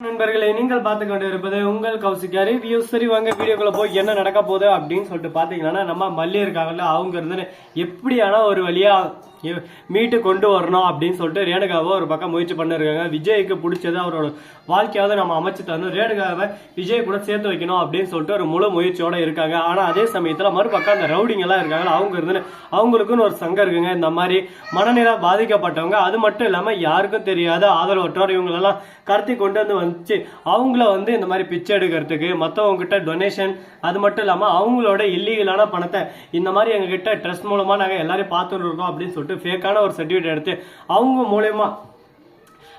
நண்பர்களே நீங்கள் பார்த்து கொண்டு இருப்பது உங்கள் கௌசிகா வியூ சரி வாங்க வீடியோக்குள்ள போய் என்ன நடக்க போகுது அப்படின்னு சொல்லிட்டு பாத்தீங்கன்னா நம்ம மல்லி இருக்காங்கல்ல அவங்க இருந்து எப்படியான ஒரு வழியா மீட்டு கொண்டு வரணும் அப்படின்னு சொல்லிட்டு ரேணுகாவை ஒரு பக்கம் முயற்சி பண்ணிருக்காங்க. விஜய்க்கு பிடிச்சது அவரோட வாழ்க்கையாவது நம்ம அமைச்சு தரணும். ரேணுகாவை விஜய் கூட சேர்த்து வைக்கணும் அப்படின்னு சொல்லிட்டு ஒரு முழு முயற்சியோட இருக்காங்க. ஆனால் அதே சமயத்தில் மறுபக்கம் அந்த ரவுடிங்கெல்லாம் இருக்காங்க அவங்க இருந்து அவங்களுக்குன்னு ஒரு சங்கம் இருக்குங்க. இந்த மாதிரி மனநிலை பாதிக்கப்பட்டவங்க அது மட்டும் இல்லாமல் யாருக்கும் தெரியாத ஆதரவற்றோர் இவங்களெல்லாம் கடத்தி கொண்டு வந்து வந்துச்சு. அவங்கள வந்து இந்த மாதிரி பிச்சை எடுக்கிறதுக்கு மற்றவங்ககிட்ட டொனேஷன் அது மட்டும் இல்லாமல் அவங்களோட இல்லீகலான பணத்தை இந்த மாதிரி எங்ககிட்ட ட்ரெஸ் மூலமாக நாங்கள் எல்லாரையும் பார்த்துட்டு இருக்கோம் அப்படின்னு சொல்லிட்டு ஃபேக்கான ஒரு சர்டிஃபிகேட் எடுத்து அவங்க மூலயமா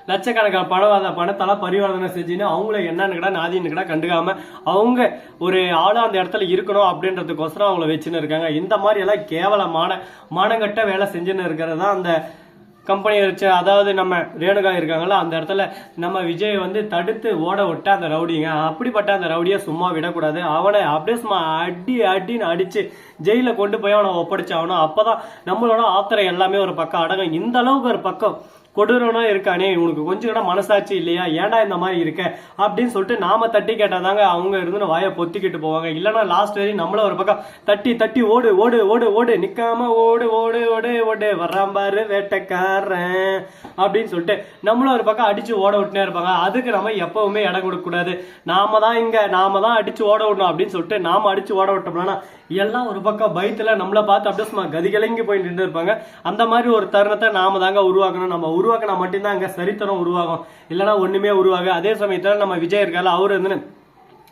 லட்சக்கணக்கான பணம் அந்த பணத்தெல்லாம் பரிவர்த்தனை செஞ்சுன்னு அவங்கள என்னன்னு கூட நாதின்னு கூட கண்டுக்காம அவங்க ஒரு ஆளாக அந்த இடத்துல இருக்கணும் அப்படின்றதுக்கோசரம் அவங்கள வச்சுன்னு இருக்காங்க. இந்த மாதிரி எல்லாம் கேவலமான மனங்கட்ட வேலை செஞ்சுன்னு இருக்கிறது தான் அந்த கம்பெனி வச்சு அதாவது நம்ம ரேணுகா இருக்காங்களோ அந்த இடத்துல நம்ம விஜய் வந்து தடுத்து ஓட விட்ட அந்த ரவுடிங்க. அப்படிப்பட்ட அந்த ரவுடியை சும்மா விடக்கூடாது. அவனை அப்படியே சும்மா அடி அடின்னு அடித்து ஜெயிலில் கொண்டு போய் அவனை ஒப்படைச்சாகணும் அப்பதான் நம்மளோட ஆத்திரம் எல்லாமே ஒரு பக்கம் அடங்கும். இந்த அளவுக்கு ஒரு பக்கம் கொடூரனா இருக்கானே உனக்கு கொஞ்சம் கூட மனசாட்சி இல்லையா? ஏன்டா இந்த மாதிரி இருக்க? அப்படின்னு சொல்லிட்டு நாம தட்டி கேட்டாதாங்க அவங்க இருந்து வாயை பொத்திக்கிட்டு போவாங்க. இல்லைன்னா லாஸ்ட் வரையும் நம்மள ஒரு பக்கம் தட்டி தட்டி ஓடு ஓடு ஓடு ஓடு. நிக்காம ஓடு ஓடு ஓடு ஓடு. வர்றான் பாரு வேட்டைக்காரன். அப்படின்னு சொல்லிட்டு நம்மளும் ஒரு பக்கம் அடிச்சு ஓட விட்டுனே இருப்பாங்க. அதுக்கு நம்ம எப்பவுமே இடம் கொடுக்கக்கூடாது நாம தான் இங்க நாம தான் அடிச்சு ஓட விடணும் அப்படின்னு சொல்லிட்டு நாம அடிச்சு ஓட விட்டோம்னா எல்லாம் ஒரு பக்கம் பயத்துல நம்மளை பார்த்து அப்படியே சும்மா கதிகலங்கி போய் நின்று இருப்பாங்க. அந்த மாதிரி ஒரு தருணத்தை நாம தாங்க உருவாக்கணும். நம்ம உருவாக்கினா மட்டும்தான் அங்க சரித்திரம் உருவாகும். இல்லைன்னா ஒண்ணுமே உருவாக அதே சமயத்துல நம்ம விஜய் இருக்கால அவரு வந்து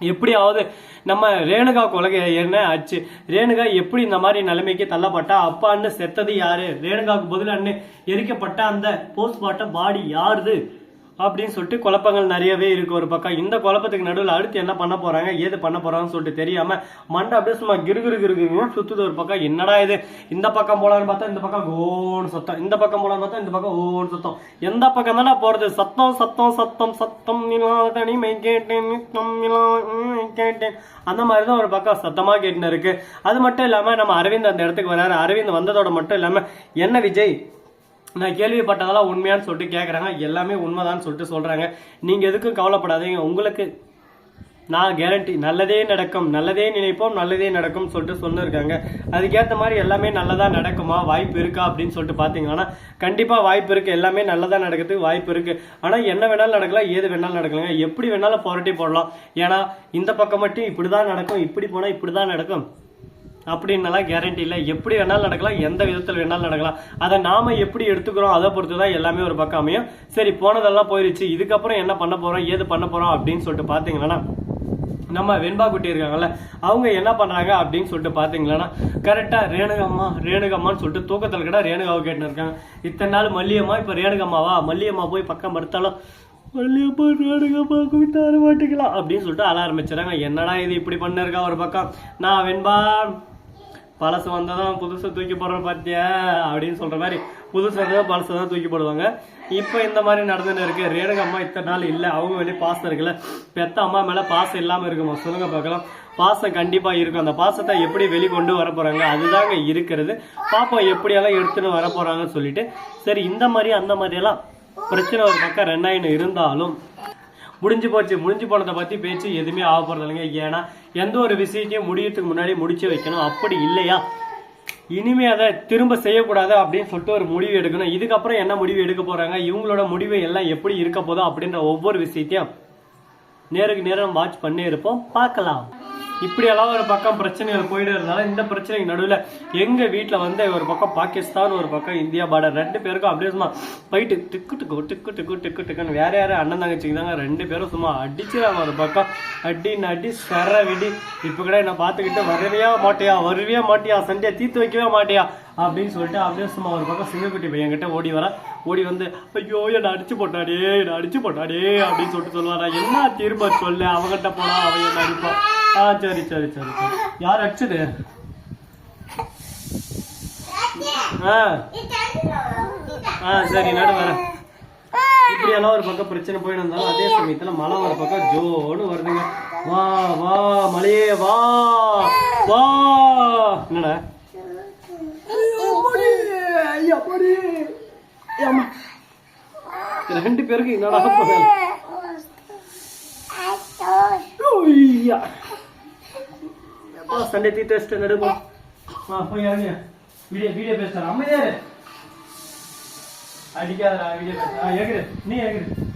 எப்படியாவது நம்ம ரேணுகா கொலகை என்ன ஆச்சு? ரேணுகா எப்படி இந்த மாதிரி நிலைமைக்கு தள்ளப்பட்டா? அப்பான்னு செத்தது யாரு? ரேணுகாவுக்கு பதில் அண்ணு எரிக்கப்பட்ட அந்த போஸ்ட்மார்ட்டம் பாடி யாருது? அப்படின்னு சொல்லிட்டு குழப்பங்கள் நிறையவே இருக்கு ஒரு பக்கம். இந்த குழப்பத்துக்கு நடுவில் அடுத்து என்ன பண்ண போறாங்க ஏது பண்ண போறாங்கன்னு சொல்லிட்டு தெரியாம மண்டை அப்படியே சும்மா கிருகிரு கிருகிரு சுத்துது ஒரு பக்கம். என்னடா இது? இந்த பக்கம் போலான்னு பார்த்தா இந்த பக்கம் ஓன்னு சத்தம். இந்த பக்கம் போலான்னு பார்த்தா இந்த பக்கம் ஓன்னு சத்தம். எந்த பக்கம் தானே போறது? சத்தம் சத்தம் சத்தம் சத்தம் நிலா தனிமை கேட்டேன் கேட்டேன். அந்த மாதிரி தான் ஒரு பக்கம் சத்தமா கேட்டுன்னு இருக்கு. அது மட்டும் இல்லாம நம்ம அரவிந்த் அந்த இடத்துக்கு வராரு. அரவிந்த் வந்ததோட மட்டும் இல்லாம என்ன விஜய்? நான் கேள்விப்பட்டதெல்லாம் உண்மையான்னு சொல்லிட்டு கேட்குறாங்க எல்லாமே உண்மைதான்னு சொல்லிட்டு சொல்கிறாங்க நீங்கள் எதுக்கும் கவலைப்படாதீங்க. உங்களுக்கு நான் கேரண்டி நல்லதே நடக்கும். நல்லதே நினைப்போம். நல்லதே நடக்கும் சொல்லிட்டு சொன்னிருக்காங்க அதுக்கேற்ற மாதிரி எல்லாமே நல்லதாக நடக்குமா? வாய்ப்பு இருக்கா? அப்படின்னு சொல்லிட்டு பார்த்தீங்கன்னா கண்டிப்பாக வாய்ப்பு இருக்குது எல்லாமே நல்லதாக நடக்கிறதுக்கு வாய்ப்பு இருக்குது ஆனால் என்ன வேணாலும் நடக்கலாம் ஏது வேணாலும் நடக்கலாங்க. எப்படி வேணாலும் புரட்டி போடலாம். ஏன்னா இந்த பக்கம் மட்டும் இப்படி தான் நடக்கும். இப்படி போனால் இப்படி தான் நடக்கும். அப்படின்னலாம் கேரண்டி இல்லை. எப்படி வேணாலும் நடக்கலாம் எந்த விதத்தில் வேணாலும் நடக்கலாம். அதை நாம எப்படி எடுத்துக்கிறோம் அதை பொறுத்து தான் எல்லாமே ஒரு பக்கம் அமையும். சரி போனதெல்லாம் போயிருச்சு. இதுக்கப்புறம் என்ன பண்ண போறோம் ஏது பண்ண போறோம் அப்படின்னு சொல்லிட்டு பார்த்தீங்கன்னா நம்ம வெண்பா குட்டி இருக்காங்கல்ல அவங்க என்ன பண்ணுறாங்க அப்படின்னு சொல்லிட்டு பார்த்தீங்களன்னா கரெக்டாக ரேணுகம்மா ரேணுகம்மான்னு சொல்லிட்டு தூக்கத்தில் கிட்ட ரேணுகாவை கேட்டுன்னு இருக்காங்க. இத்தனை நாள் மல்லியம்மா இப்போ ரேணுகம்மாவா? மல்லியம்மா போய் பக்கம் படுத்தாலும் மல்லியம்மா ரேணுகம்மா கூப்பிட்டு வர மாட்டேங்களா அப்படின்னு சொல்லிட்டு அல ஆரம்பிச்சிடறாங்க. என்னடா இது இப்படி பண்ணிருக்கா ஒரு பக்கம்? நான் வெண்பா பழசு வந்ததும் புதுசு தூக்கி போடுற பாத்தியா? அப்படின்னு சொல்ற மாதிரி புதுசு வந்ததும் பழசை தான் தூக்கி போடுவாங்க. இப்போ இந்த மாதிரி நடந்துன்னு இருக்கு. ரேணுக அம்மா இத்தனை நாள் இல்லை. அவங்க வெளியே பாசம் இருக்குல்ல. பெத்த அம்மா மேல பாசம் இல்லாம இருக்குமா? சொல்லுங்க பார்க்கலாம். பாசம் கண்டிப்பா இருக்கும். அந்த பாசத்தை எப்படி வெளிக்கொண்டு வர போறாங்க? அதுதாங்க இருக்கிறது. பாப்போம் எப்படியெல்லாம் எடுத்துன்னு வர போறாங்கன்னு சொல்லிட்டு. சரி இந்த மாதிரி அந்த மாதிரி எல்லாம் பிரச்சனை ஒரு பக்கம் ரெண்டாயிரம் இருந்தாலும் முடிஞ்சு போச்சு முடிஞ்சு போனதை பற்றி பேச்சு எதுவுமே ஆக போகிறது இல்லைங்க. ஏன்னா எந்த ஒரு விஷயத்தையும் முடியறதுக்கு முன்னாடி முடிச்சு வைக்கணும். அப்படி இல்லையா? இனிமே அதை திரும்ப செய்யக்கூடாது அப்படின்னு சொல்லிட்டு ஒரு முடிவு எடுக்கணும். இதுக்கப்புறம் என்ன முடிவு எடுக்க போகிறாங்க இவங்களோட முடிவு எல்லாம் எப்படி இருக்க போதும் அப்படின்ற ஒவ்வொரு விஷயத்தையும் நேருக்கு நேரம் வாட்ச் பண்ணி இருப்போம் பார்க்கலாம். இப்படியெல்லாம் ஒரு பக்கம் பிரச்சனைகள் போயிட்டு இருந்தாலும் இந்த பிரச்சனைக்கு நடுவில் எங்கள் வீட்டில் வந்து ஒரு பக்கம் பாகிஸ்தான் ஒரு பக்கம் இந்தியா பார்டர் ரெண்டு பேருக்கும் அப்படியே சும்மா போயிட்டு டிக்கு டிக்கு டிக்கு டிக்கு டிக்கு டிக்குன்னு வேற யாரும் அண்ணன் தங்கச்சிங்க தாங்க ரெண்டு பேரும் சும்மா அடிச்சுறாங்க ஒரு பக்கம். அடி நடி சர விடி. இப்போ கூட என்ன பார்த்துக்கிட்டு வரவே மாட்டியா? வருவே மாட்டியா? சண்டையை தீர்த்து வைக்கவே மாட்டியா? அப்படின்னு சொல்லிட்டு அப்படியே சும்மா ஒரு பக்கம் சிங்கக்குட்டி பையன் கிட்ட ஓடி வர ஓடி வந்து ஐயோ என்னை அடிச்சு போட்டாடே என்னை அடிச்சு போட்டாடே அப்படின்னு சொல்லிட்டு சொல்லுவாரா. என்ன தீர்ப்பை சொல்லு? அவகிட்ட போனா அவன் என்ன அடிப்பான்? ஆ சரி சரி சரி சரி. யார் அடிச்சது? ஆ. ஆ சரி நடு வரேன் இப்படி எல்லாம் ஒரு பக்கம் பிரச்சனை போயிட்டு இருந்தாலும் அதே சமயத்துல மழை ஒரு பக்கம் ஜோன்னு வருதுங்க. வா வா மழையே வா வா. என்னடா? ரெண்டு பேருக்கு என்னடா அப்பா சண்டே தீ டெஸ்ட் நடுப்போம் ஆ போய் இறங்க வீடியோ வீடியோ பேசுறேன். அமைதியா இரு. அடிக்காதடா வீடியோ பேசுறேன் ஆ ஏகுது நீ ஏகுது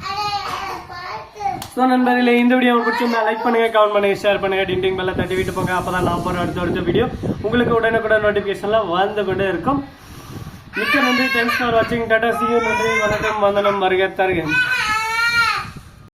ஸோ நண்பர்களே இந்த வீடியோ உங்களுக்கு பிடிச்சிருந்தா லைக் பண்ணுங்க கமெண்ட் பண்ணுங்க ஷேர் பண்ணுங்க டிண்டிங் பெல்ல தட்டி விட்டு போங்க. அப்பதான் நான் போற அடுத்த அடுத்த வீடியோ உங்களுக்கு உடனுக்குடன் நோட்டிஃபிகேஷன்லாம் வந்து கொண்டே இருக்கும். மிக்க நன்றி. தேங்க்ஸ் ஃபார் வாட்சிங் டாடா சி நன்றி. வணக்கம். வந்தனம். வருக. தருக.